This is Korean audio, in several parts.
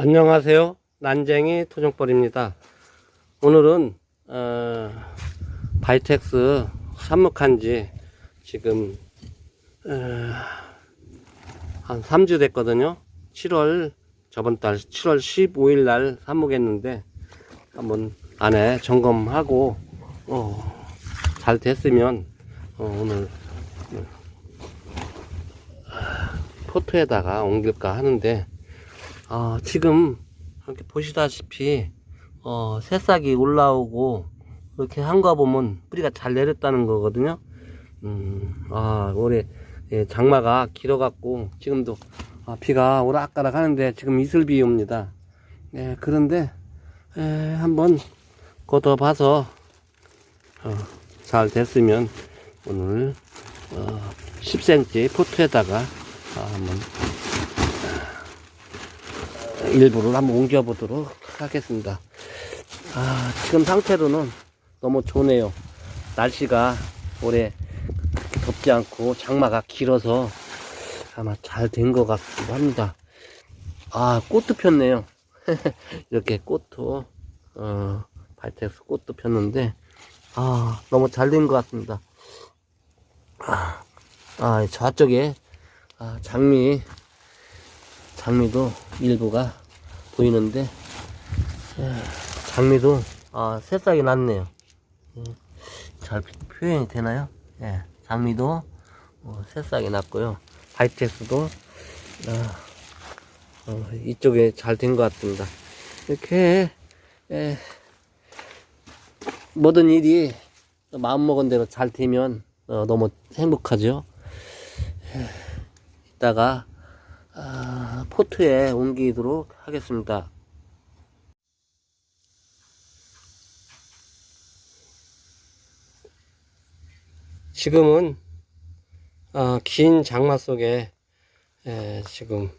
안녕하세요. 난쟁이 토종벌입니다. 오늘은 어, 바이텍스 삽목한지 지금 어, 한 3주 됐거든요. 7월 저번 달 7월 15일 날 삽목했는데 한번 안에 점검하고 어, 잘 됐으면 어, 오늘 포트에다가 옮길까 하는데 아, 지금 이렇게 보시다시피 어, 새싹이 올라오고 이렇게 한 거 보면 뿌리가 잘 내렸다는 거거든요. 음, 아, 올해 예, 장마가 길어갖고 지금도 아, 비가 오락가락 하는데 지금 이슬비 옵니다. 예, 그런데 에, 한번 걷어봐서 어, 잘 됐으면 오늘 어, 10cm 포트에다가 아, 한번 일부를 한번 옮겨보도록 하겠습니다. 아, 지금 상태로는 너무 좋네요. 날씨가 올해 덥지 않고 장마가 길어서 아마 잘 된 것 같기도 합니다. 아, 꽃도 폈네요. 이렇게 꽃도, 어, 발텍스 꽃도 폈는데, 아, 너무 잘 된 것 같습니다. 아, 아, 저쪽에, 아, 장미, 장미도 일부가 보이는데 에, 장미도 아, 새싹이 났네요. 예, 잘 표현이 되나요? 예, 장미도 어, 새싹이 났고요. 바이텍스도 어, 어, 이쪽에 잘 된 것 같습니다. 이렇게 예, 모든 일이 마음먹은 대로 잘 되면 어, 너무 행복하죠. 예, 이따가 아, 포트에 옮기도록 하겠습니다. 지금은 아, 긴 장마 속에 에, 지금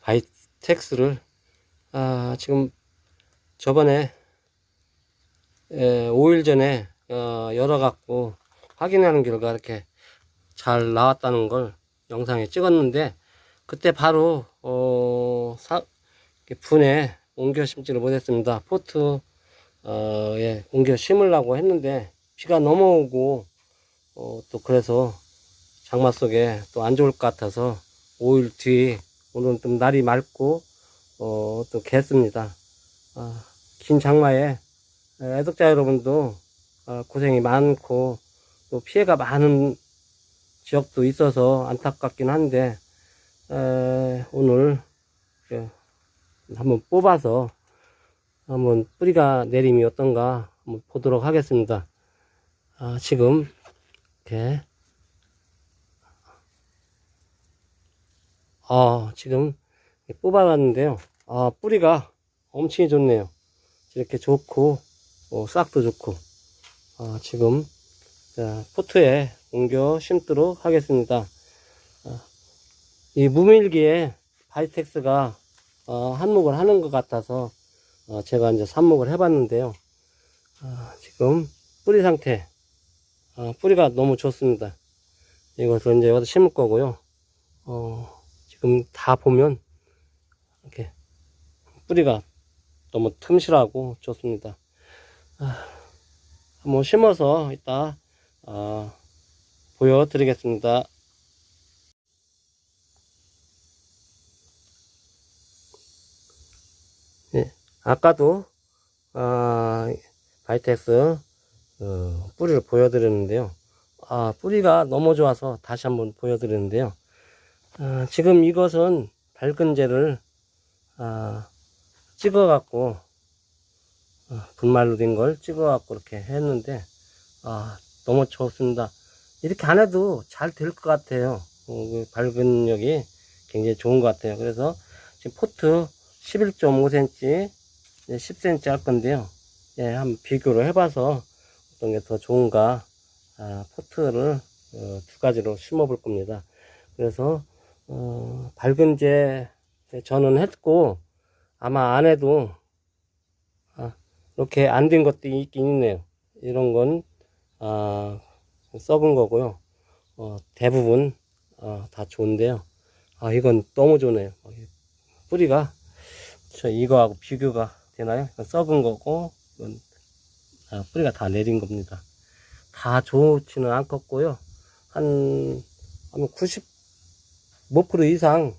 바이텍스를 아, 지금 저번에 에, 5일 전에 어, 열어갖고 확인하는 결과 이렇게 잘 나왔다는 걸 영상에 찍었는데 그때 바로 어, 사, 분에 옮겨 심지를 못했습니다. 포트 어, 예, 옮겨 심으려고 했는데 비가 넘어오고 어, 또 그래서 장마 속에 또 안 좋을 것 같아서 5일 뒤 오늘은 좀 날이 맑고 어, 또 겠습니다. 아, 긴 장마에 애독자 여러분도 아, 고생이 많고 또 피해가 많은 지역도 있어서 안타깝긴 한데 에, 오늘 예, 한번 뽑아서 한번 뿌리가 내림이 어떤가 한번 보도록 하겠습니다. 아, 지금 이렇게 아, 지금 뽑아놨는데요. 아, 뿌리가 엄청 좋네요. 이렇게 좋고 어, 싹도 좋고 아, 지금 자, 포트에 옮겨 심도록 하겠습니다. 이 무밀기에 바이텍스가 어, 한목을 하는 것 같아서 어, 제가 이제 삽목을 해봤는데요. 아, 지금 뿌리 상태, 아, 뿌리가 너무 좋습니다. 이것을 이제 여기다 심을 거고요. 어, 지금 다 보면 이렇게 뿌리가 너무 틈실하고 좋습니다. 아, 한번 심어서 이따 아, 보여드리겠습니다. 예, 아까도 아, 바이텍스 어, 뿌리를 보여드렸는데요. 아, 뿌리가 너무 좋아서 다시 한번 보여드리는데요. 아, 지금 이것은 밝은재를 아, 찍어갖고 어, 분말로 된 걸 찍어갖고 이렇게 했는데 아, 너무 좋습니다. 이렇게 안 해도 잘 될 것 같아요. 어, 그 밝은력이 굉장히 좋은 것 같아요. 그래서 지금 포트 11.5cm, 10cm 할 건데요. 예, 한번 비교를 해봐서 어떤 게 더 좋은가, 아, 포트를 어, 두 가지로 심어 볼 겁니다. 그래서, 어, 밝은재 저는 했고, 아마 안 해도, 아, 이렇게 안 된 것도 있긴 있네요. 이런 건, 아, 썩은 거고요. 어, 대부분, 어, 다 좋은데요. 아, 이건 너무 좋네요. 뿌리가 저 이거하고 비교가 되나요? 이건 썩은 거고 이건 아, 뿌리가 다 내린 겁니다. 다 좋지는 않겠고요. 한, 한 95% 이상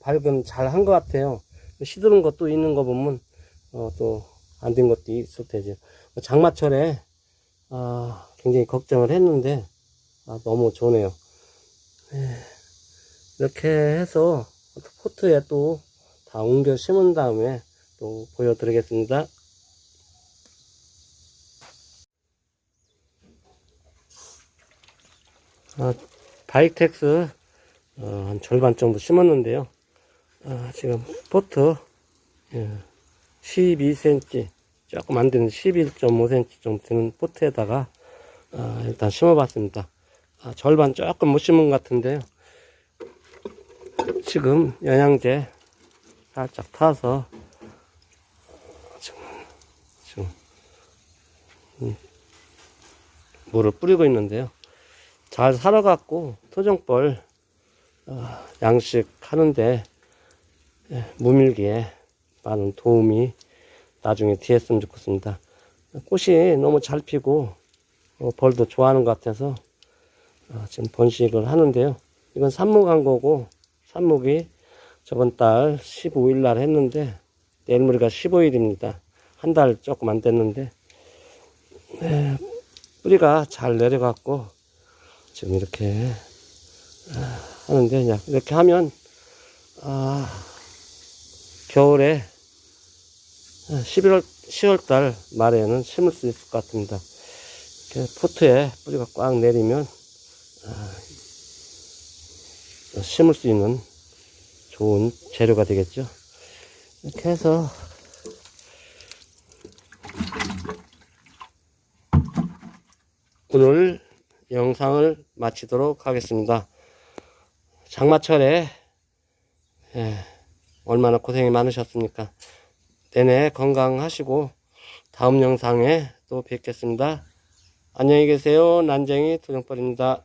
발견 잘 한 것 같아요. 시드는 것도 있는 거 보면 어, 또 안 된 것도 있을 테죠. 장마철에 아, 굉장히 걱정을 했는데 아, 너무 좋네요. 에, 이렇게 해서 포트에 또 다 옮겨 심은 다음에 또 보여드리겠습니다. 아, 바이텍스 어, 한 절반 정도 심었는데요. 아, 지금 포트 예, 12cm 조금 안 되는 11.5cm 정도 되는 포트에다가 아, 일단 심어봤습니다. 아, 절반 조금 못 심은 것 같은데요. 지금 영양제 살짝 타서 지금, 지금 음, 물을 뿌리고 있는데요. 잘 살아갖고 토종벌 어, 양식 하는데 예, 무밀기에 많은 도움이 나중에 되었으면 좋겠습니다. 꽃이 너무 잘 피고 어, 벌도 좋아하는 것 같아서 어, 지금 번식을 하는데요. 이건 삽목한 거고 삽목이 저번 달 15일 날 했는데 내일모레가 15일입니다. 한 달 조금 안 됐는데 네, 뿌리가 잘 내려갔고 지금 이렇게 아, 하는데 그냥 이렇게 하면 아, 겨울에 11월 10월 달 말에는 심을 수 있을 것 같습니다. 이렇게 포트에 뿌리가 꽉 내리면 아, 심을 수 있는 좋은 재료가 되겠죠. 이렇게 해서 오늘 영상을 마치도록 하겠습니다. 장마철에 예, 얼마나 고생이 많으셨습니까? 내내 건강하시고 다음 영상에 또 뵙겠습니다. 안녕히 계세요. 난쟁이 도정벌입니다.